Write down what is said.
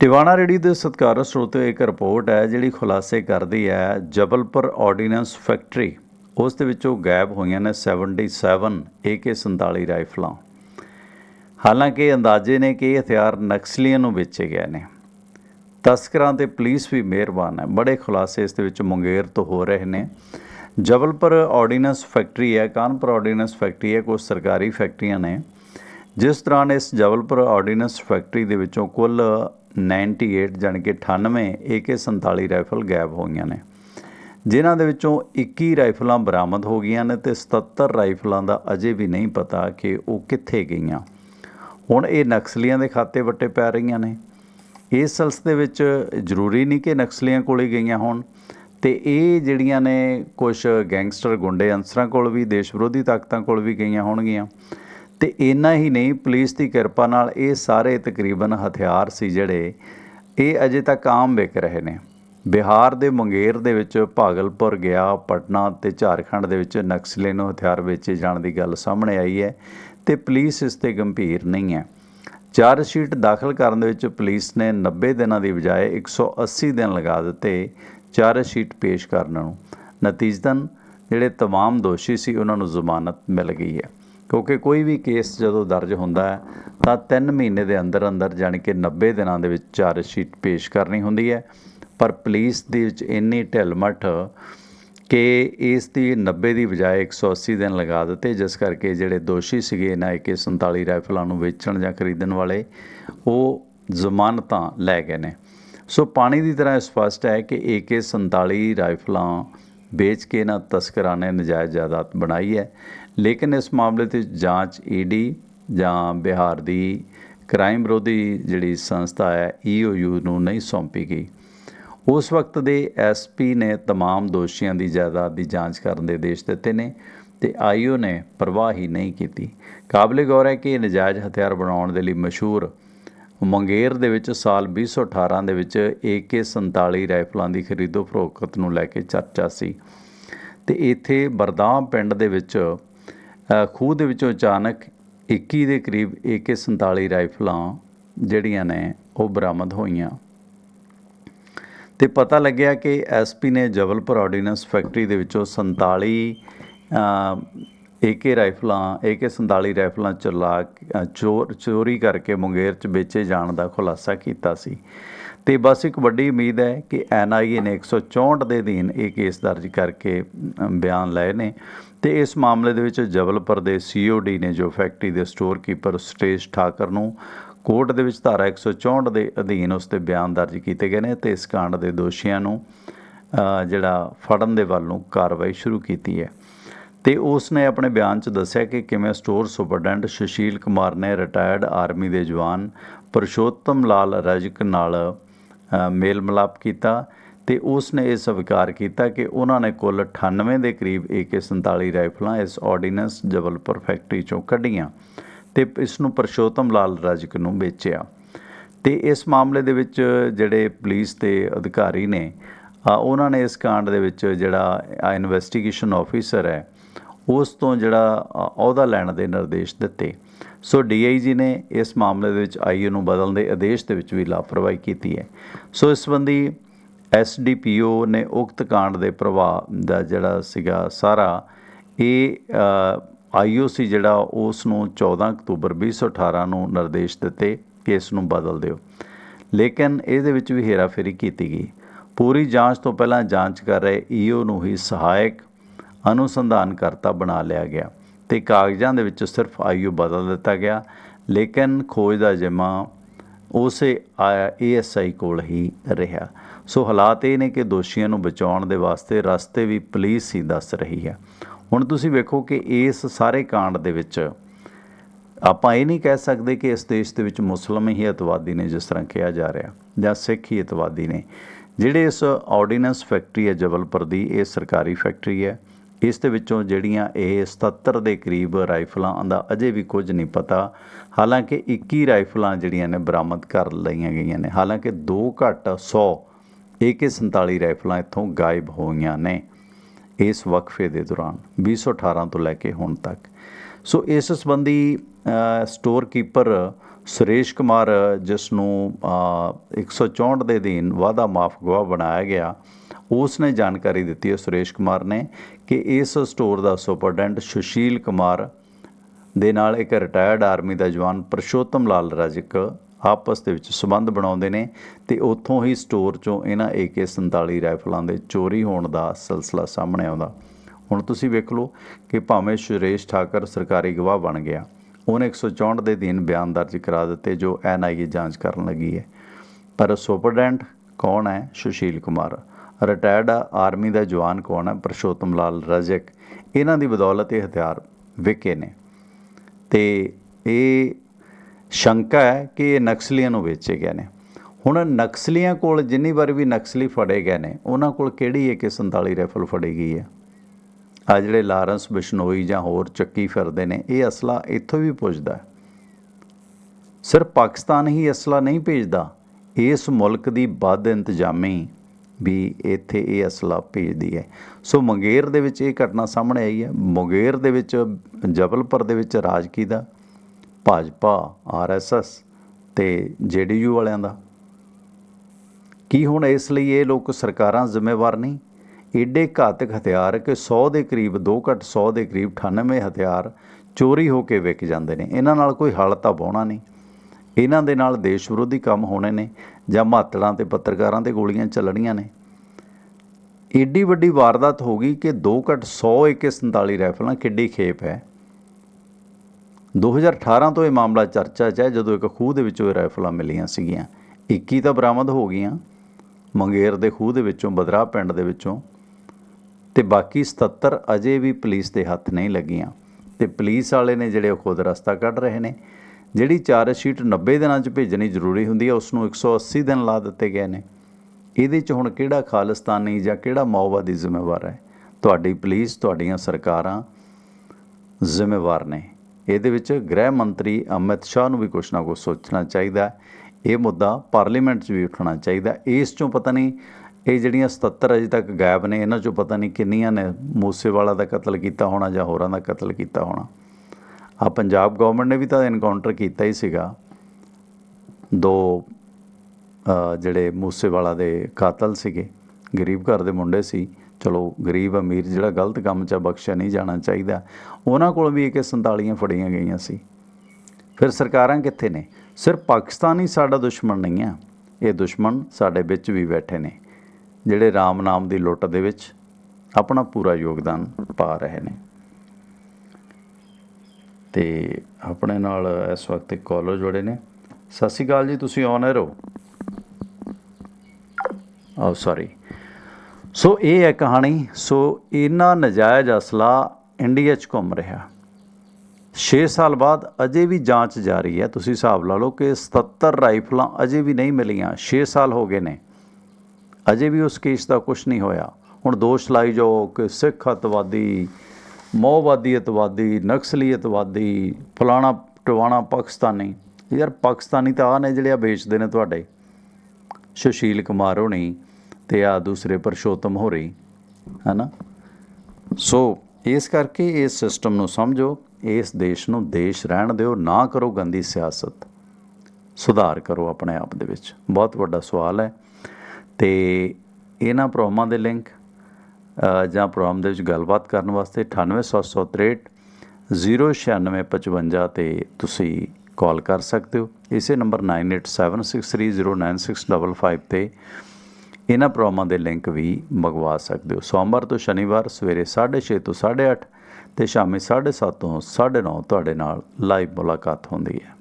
Tiwana ready ਦੇ ਸਤਿਕਾਰਤ ਸਰੋਤੇ ਇੱਕ ਰਿਪੋਰਟ ਹੈ ਜਿਹੜੀ ਖੁਲਾਸੇ ਕਰਦੀ ਹੈ, ਜਬਲਪੁਰ ਆਰਡੀਨੈਂਸ ਫੈਕਟਰੀ। ਉਸ ਦੇ ਵਿੱਚੋਂ ਗਾਇਬ ਹੋਈਆਂ ਨੇ 77 AK47 ਰਾਈਫਲਾਂ। ਹਾਲਾਂਕਿ ਅੰਦਾਜ਼ੇ ਨੇ ਕਿ ਇਹ ਹਥਿਆਰ ਨਕਸਲੀਆਂ ਨੂੰ ਵੇਚੇ ਗਏ ਨੇ। ਤਸਕਰਾਂ ਤੇ ਪੁਲਿਸ ਵੀ ਮਿਹਰਬਾਨ ਹੈ। ਬੜੇ ਖੁਲਾਸੇ ਇਸ ਦੇ ਵਿੱਚ ਮੁੰਗੇਰ ਤੋਂ ਹੋ ਰਹੇ ਨੇ। ਜਬਲਪੁਰ ਆਰਡੀਨੈਂਸ ਫੈਕਟਰੀ ਹੈ, ਕਾਨਪੁਰ ਆਰਡੀਨੈਂਸ ਫੈਕਟਰੀ ਹੈ, ਕੁਝ ਸਰਕਾਰੀ ਫੈਕਟਰੀਆਂ ਨੇ। ਜਿਸ ਦੌਰਾਨ ਇਸ ਜਬਲਪੁਰ ਆਰਡੀਨੈਂਸ ਫੈਕਟਰੀ ਦੇ ਵਿੱਚੋਂ ਕੁੱਲ 98 ਜਾਣੀ ਕਿ 98 AK47 ਰਾਈਫਲ ਗਾਇਬ ਹੋਈਆਂ ਨੇ। ਜਿਨ੍ਹਾਂ ਦੇ ਵਿੱਚੋਂ 21 ਰਾਈਫਲਾਂ ਬਰਾਮਦ ਹੋ ਗਈਆਂ ਨੇ ਤੇ 77 ਰਾਈਫਲਾਂ ਦਾ ਅਜੇ ਵੀ ਨਹੀਂ ਪਤਾ ਕਿ ਉਹ ਕਿੱਥੇ ਗਈਆਂ। ਹੁਣ ਇਹ ਨਕਸਲੀਆਂ ਦੇ ਖਾਤੇ ਵੱਟੇ ਪੈ ਰਹੀਆਂ ਨੇ। ਇਸ ਸਿਲਸਿਲੇ ਵਿੱਚ ਜ਼ਰੂਰੀ ਨਹੀਂ ਕਿ ਨਕਸਲੀਆਂ ਕੋਲ ਹੀ ਗਈਆਂ ਹੋਣ ਤੇ ਇਹ ਜਿਹੜੀਆਂ ਨੇ ਕੁਝ ਗੈਂਗਸਟਰ ਗੁੰਡੇ ਅੰਸਰਾਂ ਕੋਲ ਵੀ, ਦੇਸ਼ ਵਿਰੋਧੀ ਤਾਕਤਾਂ ਕੋਲ ਵੀ ਗਈਆਂ ਹੋਣਗੀਆਂ। ਤੇ ਇੰਨਾ ਹੀ ਨਹੀਂ ਪੁਲਿਸ ਦੀ ਕਿਰਪਾ ਨਾਲ ਇਹ ਸਾਰੇ ਤਕਰੀਬਨ ਹਥਿਆਰ ਸੀ ਜਿਹੜੇ ਇਹ ਅਜੇ ਤੱਕ ਆਮ ਵਿਕ ਰਹੇ ਨੇ ਬਿਹਾਰ ਦੇ ਮੁੰਗੇਰ ਦੇ ਵਿੱਚ ਭਾਗਲਪੁਰ ਗਿਆ ਪਟਨਾ ਤੇ ਝਾਰਖੰਡ ਦੇ ਵਿੱਚ ਨਕਸਲੇ ਨੂੰ ਹਥਿਆਰ ਵੇਚੇ ਜਾਣ ਦੀ ਗੱਲ ਸਾਹਮਣੇ ਆਈ ਹੈ ਤੇ ਪੁਲਿਸ ਇਸ ਤੇ ਗੰਭੀਰ ਨਹੀਂ ਹੈ ਚਾਰਜ ਸ਼ੀਟ ਦਾਖਲ ਕਰਨ ਦੇ ਵਿੱਚ ਪੁਲਿਸ ਨੇ 90 ਦਿਨਾਂ ਦੀ ਬਜਾਏ 180 ਦਿਨ ਲਗਾ ਦਿੱਤੇ ਚਾਰਜ ਸ਼ੀਟ ਪੇਸ਼ ਕਰਨ ਨੂੰ ਨਤੀਜਤਨ ਜਿਹੜੇ तमाम ਦੋਸ਼ੀ ਸੀ ਉਹਨਾਂ ਨੂੰ ਜ਼ਮਾਨਤ ਮਿਲ ਗਈ ਹੈ ਕਿਉਂਕਿ ਕੋਈ ਵੀ ਕੇਸ ਜਦੋਂ ਦਰਜ ਹੁੰਦਾ ਹੈ, ਤਾਂ 3 ਮਹੀਨੇ ਦੇ ਅੰਦਰ ਅੰਦਰ ਜਾਣੀ ਕਿ 90 ਦਿਨਾਂ ਦੇ ਵਿੱਚ ਚਾਰਜ ਸ਼ੀਟ ਪੇਸ਼ ਕਰਨੀ ਹੁੰਦੀ ਹੈ। ਪਰ ਪੁਲਿਸ ਦੇ ਵਿੱਚ ਇੰਨੀ ਢਿਲਮਠ ਕਿ ਇਸ ਦੀ 90 ਦੀ ਬਜਾਏ 180 ਦਿਨ ਲਗਾ ਦਿੱਤੇ, ਜਿਸ ਕਰਕੇ ਜਿਹੜੇ ਦੋਸ਼ੀ ਸੀਗੇ ਇਹਨਾਂ AK47 ਰਾਈਫਲਾਂ ਨੂੰ ਵੇਚਣ ਜਾਂ ਖਰੀਦਣ ਵਾਲੇ, ਉਹ ਜ਼ਮਾਨਤਾਂ ਲੈ ਗਏ ਨੇ। ਸੋ ਪਾਣੀ ਦੀ ਤਰ੍ਹਾਂ ਸਪਸ਼ਟ ਹੈ ਕਿ AK47 ਰਾਈਫਲਾਂ ਵੇਚ ਕੇ ਇਹਨਾਂ ਤਸਕਰਾਂ ਨੇ ਨਜਾਇਜ਼ ਜਾਇਦਾਦ ਬਣਾਈ ਹੈ। ਲੇਕਿਨ ਇਸ ਮਾਮਲੇ ਤੇ ਜਾਂਚ ਈਡੀ ਜਾਂ ਬਿਹਾਰ ਦੀ ਕ੍ਰਾਈਮ ਵਿਰੋਧੀ ਜਿਹੜੀ ਸੰਸਥਾ ਹੈ ਈਓਯੂ ਨੂੰ ਨਹੀਂ ਸੌਂਪੀ ਗਈ ਉਸ ਵਕਤ ਦੇ ਐਸਪੀ ਨੇ तमाम ਦੋਸ਼ੀਆਂ ਦੀ ਜਾਇਦਾਦ ਦੀ ਜਾਂਚ ਕਰਨ ਦੇ ਆਦੇਸ਼ ਦਿੱਤੇ ਨੇ ਤੇ ਆਈਓ ਨੇ ਪਰਵਾਹ ਹੀ ਨਹੀਂ ਕੀਤੀ ਕਾਬਲੇ ਗੌਰ ਹੈ ਕਿ ਇਹ ਨਜਾਇਜ਼ ਹਥਿਆਰ ਬਣਾਉਣ ਦੇ ਲਈ ਮਸ਼ਹੂਰ ਮੰਗੇਰ ਦੇ ਵਿੱਚ ਸਾਲ 2018 ਦੇ ਵਿੱਚ AK47 ਰਾਈਫਲਾਂ ਦੀ ਖਰੀਦੋ ਫਰੋਖਤ ਨੂੰ ਲੈ ਕੇ ਚਰਚਾ ਸੀ ਤੇ ਇੱਥੇ ਬਰਦਾਮ ਪਿੰਡ ਦੇ ਵਿੱਚ ਅ, ਖੂਹ ਦੇ ਵਿੱਚੋਂ ਅਚਾਨਕ 21 ਦੇ ਕਰੀਬ AK47 ਰਾਈਫਲਾਂ ਜਿਹੜੀਆਂ ਨੇ ਉਹ ਬਰਾਮਦ ਹੋਈਆਂ। ਤੇ ਪਤਾ ਲੱਗਿਆ ਕਿ ਐਸਪੀ ਨੇ ਜਬਲਪੁਰ ਆਰਡੀਨੈਂਸ ਫੈਕਟਰੀ ਦੇ ਵਿੱਚੋਂ 47 ਏਕੇ ਰਾਈਫਲਾਂ ਏਕੇ 47 ਰਾਈਫਲਾਂ ਚਲਾ ਚੋਰ, ਚੋਰੀ ਕਰਕੇ ਮੁੰਗੇਰ 'ਚ ਵੇਚੇ ਜਾਣ ਦਾ ਖੁਲਾਸਾ ਕੀਤਾ ਸੀ। ਤੇ ਬਸ ਇੱਕ ਵੱਡੀ ਉਮੀਦ ਹੈ ਕਿ ਐਨਆਈਏ ਨੇ 164 ਦੇ ਅਧੀਨ ਇਹ ਕੇਸ ਦਰਜ ਕਰਕੇ ਬਿਆਨ ਲਏ ਨੇ। ਤੇ ਇਸ ਮਾਮਲੇ ਦੇ ਵਿੱਚ ਜਬਲਪੁਰ ਦੇ ਸੀਓਡੀ ਨੇ ਜੋ ਫੈਕਟਰੀ ਦੇ ਸਟੋਰ ਕੀਪਰ ਸਟੇਜ ਠਾਕਰ ਨੂੰ ਕੋਰਟ ਦੇ ਵਿੱਚ ਧਾਰਾ 164 ਦੇ ਅਧੀਨ ਉਸ ਤੇ ਬਿਆਨ ਦਰਜ ਕੀਤੇ ਗਏ ਨੇ ਤੇ ਇਸ ਕਾਂਡ ਦੇ ਦੋਸ਼ੀਆਂ ਨੂੰ ਜਿਹੜਾ ਫੜਨ ਦੇ ਵੱਲ ਨੂੰ ਕਾਰਵਾਈ ਸ਼ੁਰੂ ਕੀਤੀ ਹੈ। ਤੇ ਉਸ ਨੇ ਆਪਣੇ ਬਿਆਨ 'ਚ ਦੱਸਿਆ ਕਿ ਕਿਵੇਂ ਸਟੋਰ ਸੁਪਰਡੈਂਟ ਸੁਸ਼ੀਲ ਕੁਮਾਰ ਨੇ ਰਿਟਾਇਰਡ ਆਰਮੀ ਦੇ ਜਵਾਨ ਪਰਸ਼ੋਤਮ ਲਾਲ ਰਜਕ ਨਾਲ ਮੇਲ ਮਿਲਾਪ ਕੀਤਾ ਤੇ ਉਸ ਨੇ ਇਹ ਸਵੀਕਾਰ ਕੀਤਾ ਕਿ ਉਹਨਾਂ ਨੇ ਕੁੱਲ 98 ਦੇ ਕਰੀਬ AK47 ਰਾਈਫਲਾਂ ਇਸ ਆਰਡੀਨੈਂਸ ਜਬਲਪੁਰ ਫੈਕਟਰੀ ਚੋਂ ਕੱਢੀਆਂ ਤੇ ਇਸ ਨੂੰ ਪਰਸ਼ੋਤਮ ਲਾਲ ਰਜਕ ਨੂੰ ਵੇਚਿਆ। ਤੇ ਇਸ ਮਾਮਲੇ ਦੇ ਵਿੱਚ ਜਿਹੜੇ ਪੁਲਿਸ ਦੇ ਅਧਿਕਾਰੀ ਨੇ ਉਹਨਾਂ ਨੇ ਇਸ ਕਾਂਡ ਦੇ ਵਿੱਚ ਜਿਹੜਾ ਇਨਵੈਸਟੀਗੇਸ਼ਨ ਆਫੀਸਰ ਹੈ, ਉਸ ਤੋਂ ਜਿਹੜਾ ਅਹੁਦਾ ਲੈਣ ਦੇ ਨਿਰਦੇਸ਼ ਦਿੱਤੇ। ਸੋ ਡੀਆਈਜੀ ਨੇ ਇਸ ਮਾਮਲੇ ਦੇ ਵਿੱਚ ਆਈਓ ਨੂੰ ਬਦਲਣ ਦੇ ਆਦੇਸ਼ ਦੇ ਵਿੱਚ ਵੀ ਲਾਪਰਵਾਹੀ ਕੀਤੀ ਹੈ। ਸੋ ਇਸ ਸੰਬੰਧੀ ਐਸਡੀਪੀਓ ਨੇ ਉਕਤ ਕਾਂਡ ਦੇ ਪ੍ਰਭਾਵ ਦਾ ਜਿਹੜਾ ਸੀਗਾ ਸਾਰਾ, ਇਹ ਆਈਓਸੀ ਜਿਹੜਾ ਉਸ ਨੂੰ 14 ਅਕਤੂਬਰ 2018 ਨੂੰ ਨਿਰਦੇਸ਼ ਦਿੱਤੇ ਕਿ ਇਸ ਨੂੰ ਬਦਲ ਦਿਓ। ਲੇਕਿਨ ਇਹਦੇ ਵਿੱਚ ਵੀ ਹੇਰਾਫੇਰੀ ਕੀਤੀ ਗਈ। ਪੂਰੀ ਜਾਂਚ ਤੋਂ ਪਹਿਲਾਂ ਜਾਂਚ ਕਰ ਰਹੇ ਈਓ ਨੂੰ ਹੀ ਸਹਾਇਕ ਅਨੁਸੰਧਾਨਕਰਤਾ ਬਣਾ ਲਿਆ ਗਿਆ ਤੇ ਕਾਗਜ਼ਾਂ ਦੇ ਵਿੱਚ ਸਿਰਫ ਆਈਓ ਬਦਲ ਦਿੱਤਾ ਗਿਆ, ਲੇਕਿਨ ਖੋਜ ਦਾ ਜਿੰਮਾ ਉਸੇ ਏਐਸਆਈ ਕੋਲ ਹੀ ਰਿਹਾ। ਸੋ ਹਾਲਾਤ ਇਹ ਨੇ ਕਿ ਦੋਸ਼ੀਆਂ ਨੂੰ ਬਚਾਉਣ ਦੇ ਵਾਸਤੇ ਰਸਤੇ ਵੀ ਪੁਲਿਸ ਹੀ ਦੱਸ ਰਹੀ ਹੈ। ਹੁਣ ਤੁਸੀਂ ਵੇਖੋ ਕਿ ਇਸ ਸਾਰੇ ਕਾਂਡ ਦੇ ਵਿੱਚ ਆਪਾਂ ਇਹ ਨਹੀਂ ਕਹਿ ਸਕਦੇ ਕਿ ਇਸ ਦੇਸ਼ ਦੇ ਵਿੱਚ ਮੁਸਲਮ ਹੀ ਅਤਵਾਦੀ ਨੇ ਜਿਸ ਤਰ੍ਹਾਂ ਕਿਹਾ ਜਾ ਰਿਹਾ, ਜਾਂ ਸਿੱਖ ਹੀ ਅਤਵਾਦੀ ਨੇ। ਜਿਹੜੇ ਇਸ ਆਰਡੀਨੈਂਸ ਫੈਕਟਰੀ ਹੈ, ਜਬਲਪੁਰ ਦੀ, ਇਹ ਸਰਕਾਰੀ ਫੈਕਟਰੀ ਹੈ। ਇਸ ਦੇ ਵਿੱਚੋਂ ਜਿਹੜੀਆਂ ਇਹ 77 ਦੇ ਕਰੀਬ ਰਾਈਫਲਾਂ ਦਾ ਅਜੇ ਵੀ ਕੁਝ ਨਹੀਂ ਪਤਾ। ਹਾਲਾਂਕਿ 21 ਰਾਈਫਲਾਂ ਜਿਹੜੀਆਂ ਨੇ ਬਰਾਮਦ ਕਰ ਲਈਆਂ ਗਈਆਂ ਨੇ। ਹਾਲਾਂਕਿ 2 ਘੱਟ 100 AK47 ਰਾਈਫਲਾਂ ਇੱਥੋਂ ਗਾਇਬ ਹੋਈਆਂ ਨੇ ਇਸ ਵਕਫੇ ਦੇ ਦੌਰਾਨ 2018 ਤੋਂ ਲੈ ਕੇ ਹੁਣ ਤੱਕ। ਸੋ ਇਸ ਸੰਬੰਧੀ ਸਟੋਰ ਕੀਪਰ ਸੁਰੇਸ਼ ਕੁਮਾਰ ਜਿਸ ਨੂੰ ਅ, 164 ਦੇ ਅਧੀਨ ਵਾਅਦਾ ਮਾਫ ਗਵਾਹ ਬਣਾਇਆ ਗਿਆ ਉਸ ਨੇ ਜਾਣਕਾਰੀ ਦਿੱਤੀ ਹੈ ਸੁਰੇਸ਼ ਕੁਮਾਰ ਨੇ ਕਿ ਇਸ ਸਟੋਰ ਦਾ ਸੁਪਰਡੈਂਟ ਸੁਸ਼ੀਲ ਕੁਮਾਰ ਦੇ ਨਾਲ ਇੱਕ ਰਿਟਾਇਰਡ ਆਰਮੀ ਦਾ ਜਵਾਨ ਪਰਸ਼ੋਤਮ ਲਾਲ ਰਜਕ ਆਪਸ ਦੇ ਵਿੱਚ ਸਬੰਧ ਬਣਾਉਂਦੇ ਨੇ ਤੇ ਉੱਥੋਂ ਹੀ ਸਟੋਰ ਚੋਂ ਇਹਨਾਂ AK47 ਰਾਈਫਲਾਂ ਦੇ ਚੋਰੀ ਹੋਣ ਦਾ ਸਿਲਸਿਲਾ ਸਾਹਮਣੇ ਆਉਂਦਾ। ਹੁਣ ਤੁਸੀਂ ਵੇਖ ਲਓ ਕਿ ਭਾਵੇਂ ਸੁਰੇਸ਼ ਠਾਕਰ ਸਰਕਾਰੀ ਗਵਾਹ ਬਣ ਗਿਆ, ਉਹਨੇ 164 ਦੇ ਦਿਨ ਬਿਆਨ ਦਰਜ ਕਰਾ ਦਿੱਤੇ ਜੋ ਐਨਆਈਏ ਜਾਂਚ ਕਰਨ ਲੱਗੀ ਹੈ। ਪਰ ਸੁਪਰਡੈਂਟ ਕੌਣ ਹੈ? ਸੁਸ਼ੀਲ ਕੁਮਾਰ। ਰਿਟਾਇਰਡ ਆਰਮੀ ਦਾ ਜਵਾਨ ਕੌਣ ਹੈ? ਪਰਸ਼ੋਤਮ ਲਾਲ ਰਜਕ। ਇਹਨਾਂ ਦੀ ਬਦੌਲਤ ਇਹ ਹਥਿਆਰ ਵਿਕੇ ਨੇ। ਤੇ ਇਹ ਸ਼ੰਕਾ ਹੈ ਕਿ ਇਹ ਨਕਸਲੀਆਂ ਨੂੰ ਵੇਚੇ ਗਏ ਨੇ। ਹੁਣ ਨਕਸਲੀਆਂ ਕੋਲ ਜਿੰਨੀ ਵਾਰ ਵੀ ਨਕਸਲੀ ਫੜੇ ਗਏ ਨੇ, ਉਹਨਾਂ ਕੋਲ ਕਿਹੜੀ AK47 ਰਾਈਫਲ ਫੜੀ ਗਈ ਹੈ? ਆ ਜਿਹੜੇ ਲਾਰੈਂਸ ਬਿਸ਼ਨੋਈ ਜਾਂ ਹੋਰ ਚੱਕੀ ਫਿਰਦੇ ਨੇ, ਇਹ ਅਸਲਾ ਇੱਥੋਂ ਵੀ ਪੁੱਜਦਾ ਸਿਰਫ ਪਾਕਿਸਤਾਨ ਹੀ ਅਸਲਾ ਨਹੀਂ ਭੇਜਦਾ। ਇਸ ਮੁਲਕ ਦੀ ਵੱਧ ਇੰਤਜ਼ਾਮੀ ਵੀ ਇੱਥੇ ਇਹ ਅਸਲਾ ਭੇਜਦੀ ਹੈ। ਸੋ ਮੁੰਗੇਰ ਦੇ ਵਿੱਚ ਇਹ ਘਟਨਾ ਸਾਹਮਣੇ ਆਈ ਹੈ। ਮੁੰਗੇਰ ਦੇ ਵਿੱਚ ਜਬਲਪੁਰ ਦੇ ਵਿੱਚ ਰਾਜ ਕੀ ਦਾ ਭਾਜਪਾ, ਆਰਐਸਐਸ ਤੇ ਜੇਡੀਯੂ ਵਾਲਿਆਂ ਦਾ। ਕੀ ਹੁਣ ਇਸ ਲਈ ਇਹ ਲੋਕ ਸਰਕਾਰਾਂ ਜ਼ਿੰਮੇਵਾਰ ਨਹੀਂ? ਏਡੇ ਘਾਤਕ ਹਥਿਆਰ ਕਿ 100 ਦੇ ਕਰੀਬ 2 ਘੱਟ 100 ਦੇ ਕਰੀਬ 98 ਹਥਿਆਰ ਚੋਰੀ ਹੋ ਕੇ ਵਿਕ ਜਾਂਦੇ ਨੇ। ਇਹਨਾਂ ਨਾਲ ਕੋਈ ਹੱਲ ਤਾਂ ਪਾਉਣਾ ਨਹੀਂ। ਇਹਨਾਂ ਦੇ ਨਾਲ ਦੇਸ਼ ਵਿਰੋਧੀ ਕੰਮ ਹੋਣੇ ਨੇ ਜਾਂ ਮਾਤੜਾਂ ਤੇ ਪੱਤਰਕਾਰਾਂ ਤੇ ਗੋਲੀਆਂ ਚੱਲਣੀਆਂ ਨੇ। ਏਡੀ ਵੱਡੀ ਵਾਰਦਾਤ ਹੋ ਗਈ ਕਿ 2 ਘੱਟ 100 AK47 ਰਾਈਫਲਾਂ ਕਿੱਡੀ ਖੇਪ ਹੈ। 2018 ਤੋਂ ਇਹ ਮਾਮਲਾ ਚਰਚਾ 'ਚ ਹੈ, ਜਦੋਂ ਇੱਕ ਖੂਹ ਦੇ ਵਿੱਚੋਂ ਇਹ ਰਾਈਫਲਾਂ ਮਿਲੀਆਂ ਸੀਗੀਆਂ। 21 ਤਾਂ ਬਰਾਮਦ ਹੋ ਗਈਆਂ। ਮੰਗੇਰ ਦੇ ਖੂਹ ਦੇ ਵਿੱਚੋਂ ਬਦਰਾ ਪਿੰਡ ਦੇ ਵਿੱਚੋਂ। ਤੇ ਬਾਕੀ 77 ਅਜੇ ਵੀ ਪੁਲਿਸ ਦੇ ਹੱਥ ਨਹੀਂ ਲੱਗੀਆਂ। ਤੇ ਪੁਲਿਸ ਵਾਲੇ ਨੇ ਜਿਹੜੇ ਉਹ ਖੁਦ ਰਸਤਾ ਕੱਢ ਰਹੇ ਨੇ, ਜਿਹੜੀ ਚਾਰਜ ਸ਼ੀਟ 90 ਦਿਨਾਂ 'ਚ ਭੇਜਣੀ ਜ਼ਰੂਰੀ ਹੁੰਦੀ ਹੈ ਉਸ ਨੂੰ 180 ਦਿਨ ਲਾ ਦਿੱਤੇ ਗਏ ਨੇ। ਇਹਦੇ 'ਚ ਹੁਣ ਕਿਹੜਾ ਖਾਲਿਸਤਾਨੀ ਜਾਂ ਕਿਹੜਾ ਮਾਓਵਾਦੀ ਜ਼ਿੰਮੇਵਾਰ ਹੈ? ਤੁਹਾਡੀ ਪੁਲਿਸ, ਤੁਹਾਡੀਆਂ ਸਰਕਾਰਾਂ ਜ਼ਿੰਮੇਵਾਰ ਨੇ। ਇਹਦੇ ਵਿੱਚ ਗ੍ਰਹਿ ਮੰਤਰੀ ਅਮਿਤ ਸ਼ਾਹ ਨੂੰ ਵੀ ਕੁਛ ਨਾ ਕੁਛ ਸੋਚਣਾ ਚਾਹੀਦਾ ਇਹ ਮੁੱਦਾ ਪਾਰਲੀਮੈਂਟ 'ਚ ਵੀ ਉੱਠਣਾ ਚਾਹੀਦਾ ਇਸ 'ਚੋਂ ਪਤਾ ਨਹੀਂ ਇਹ ਜਿਹੜੀਆਂ 77 ਅਜੇ ਤੱਕ ਗਾਇਬ ਨੇ, ਇਹਨਾਂ 'ਚੋਂ ਪਤਾ ਨਹੀਂ ਕਿੰਨੀਆਂ ਨੇ। ਮੂਸੇਵਾਲਾ ਦਾ ਕਤਲ ਕੀਤਾ ਹੋਣਾ ਜਾਂ ਹੋਰਾਂ ਦਾ ਕਤਲ ਕੀਤਾ ਹੋਣਾ। ਆ ਪੰਜਾਬ ਗਵਰਨਮੈਂਟ ਨੇ ਵੀ ਤਾਂ ਐਨਕਾਊਂਟਰ ਕੀਤਾ ਹੀ ਸੀਗਾ। ਦੋ ਜਿਹੜੇ ਮੂਸੇਵਾਲਾ ਦੇ ਕਾਤਲ ਸੀਗੇ, ਗਰੀਬ ਘਰ ਦੇ ਮੁੰਡੇ ਸੀ। ਚਲੋ ਗਰੀਬ ਅਮੀਰ ਜਿਹੜਾ ਗਲਤ ਕੰਮ 'ਚ ਬਖਸ਼ਿਆ ਨਹੀਂ ਜਾਣਾ ਚਾਹੀਦਾ। ਉਹਨਾਂ ਕੋਲ ਵੀ ਇੱਕ 47 ਫੜੀਆਂ ਗਈਆਂ ਸੀ। ਫਿਰ ਸਰਕਾਰਾਂ ਕਿੱਥੇ ਨੇ? ਸਿਰਫ ਪਾਕਿਸਤਾਨ ਹੀ ਸਾਡਾ ਦੁਸ਼ਮਣ ਨਹੀਂ ਆ। ਇਹ ਦੁਸ਼ਮਣ ਸਾਡੇ ਵਿੱਚ ਵੀ ਬੈਠੇ ਨੇ, ਜਿਹੜੇ ਰਾਮ ਨਾਮ ਦੀ ਲੁੱਟ ਦੇ ਵਿੱਚ ਆਪਣਾ ਪੂਰਾ ਯੋਗਦਾਨ ਪਾ ਰਹੇ ਨੇ। ਤੇ ਆਪਣੇ ਨਾਲ ਇਸ ਵਕਤ ਇੱਕ ਕਾਲਰ ਜੁੜੇ ਨੇ। ਸਤਿ ਸ਼੍ਰੀ ਅਕਾਲ ਜੀ, ਤੁਸੀਂ ਔਨਰ ਹੋ? ਆਹ ਸੌਰੀ ਸੋ ਇਹ ਹੈ ਕਹਾਣੀ, ਸੋ ਇਹਨਾਂ ਨਜਾਇਜ਼ ਅਸਲਾ ਇੰਡੀਆ 'ਚ ਘੁੰਮ ਰਿਹਾ। 6 ਸਾਲ ਬਾਅਦ ਅਜੇ ਵੀ ਜਾਂਚ ਜਾਰੀ ਹੈ। ਤੁਸੀਂ ਹਿਸਾਬ ਲਾ ਲਓ ਕਿ 77 ਰਾਈਫਲਾਂ ਅਜੇ ਵੀ ਨਹੀਂ ਮਿਲੀਆਂ। 6 ਸਾਲ ਹੋ ਗਏ ਨੇ। ਅਜੇ ਵੀ ਉਸ ਕੇਸ ਦਾ ਕੁਝ ਨਹੀਂ ਹੋਇਆ। ਹੁਣ ਦੋਸ਼ ਲਾਈ ਜਾਓ ਕਿ ਸਿੱਖ ਅਤਵਾਦੀ, ਮੋਹਵਾਦੀ ਅਤਵਾਦੀ, ਨਕਸਲੀ ਅਤਵਾਦੀ, ਫਲਾਣਾ ਟਵਾਣਾ ਪਾਕਿਸਤਾਨੀ। ਯਾਰ ਪਾਕਿਸਤਾਨੀ ਤਾਂ ਆ ਨੇ ਜਿਹੜੇ ਆ ਵੇਚਦੇ ਨੇ ਤੁਹਾਡੇ। ਸੁਸ਼ੀਲ ਕੁਮਾਰ ਹੋਣੀ ਤੇ ਆ ਦੂਸਰੇ ਪਰਸ਼ੋਤਮ ਹੋ ਹੋਰੀ ਹੈਨਾ? ਸੋ ਇਸ ਕਰਕੇ ਇਸ ਸਿਸਟਮ ਨੂੰ ਸਮਝੋ, ਇਸ ਦੇਸ਼ ਨੂੰ ਦੇਸ਼ ਰਹਿਣ ਦਿਓ, ਨਾ ਕਰੋ ਗੰਦੀ ਸਿਆਸਤ। ਸੁਧਾਰ ਕਰੋ ਆਪਣੇ ਆਪ ਦੇ ਵਿੱਚ। ਬਹੁਤ ਵੱਡਾ ਸਵਾਲ ਹੈ। ਤੇ ਇਹਨਾਂ ਪ੍ਰੋਗਰਾਮਾਂ ਦੇ ਲਿੰਕ ਜਾਂ ਪ੍ਰੋਗਰਾਮ ਦੇ ਵਿੱਚ ਗੱਲਬਾਤ ਕਰਨ ਵਾਸਤੇ 98763 09655 ਤੇ ਤੁਸੀਂ ਕਾਲ ਕਰ ਸਕਦੇ ਹੋ। ਇਸੇ ਨੰਬਰ 9876309655 ਤੇ ਇਹਨਾਂ ਪ੍ਰੋਗਰਾਮਾਂ ਦੇ ਲਿੰਕ ਵੀ ਮੰਗਵਾ ਸਕਦੇ ਹੋ। ਸੋਮਵਾਰ ਤੋਂ ਸ਼ਨੀਵਾਰ ਸਵੇਰੇ 6:30 ਤੋਂ 8:30 ਤੇ ਸ਼ਾਮੀ 7:30 ਤੋਂ 9:30 ਤੁਹਾਡੇ ਨਾਲ ਲਾਈਵ ਮੁਲਾਕਾਤ ਹੁੰਦੀ ਹੈ।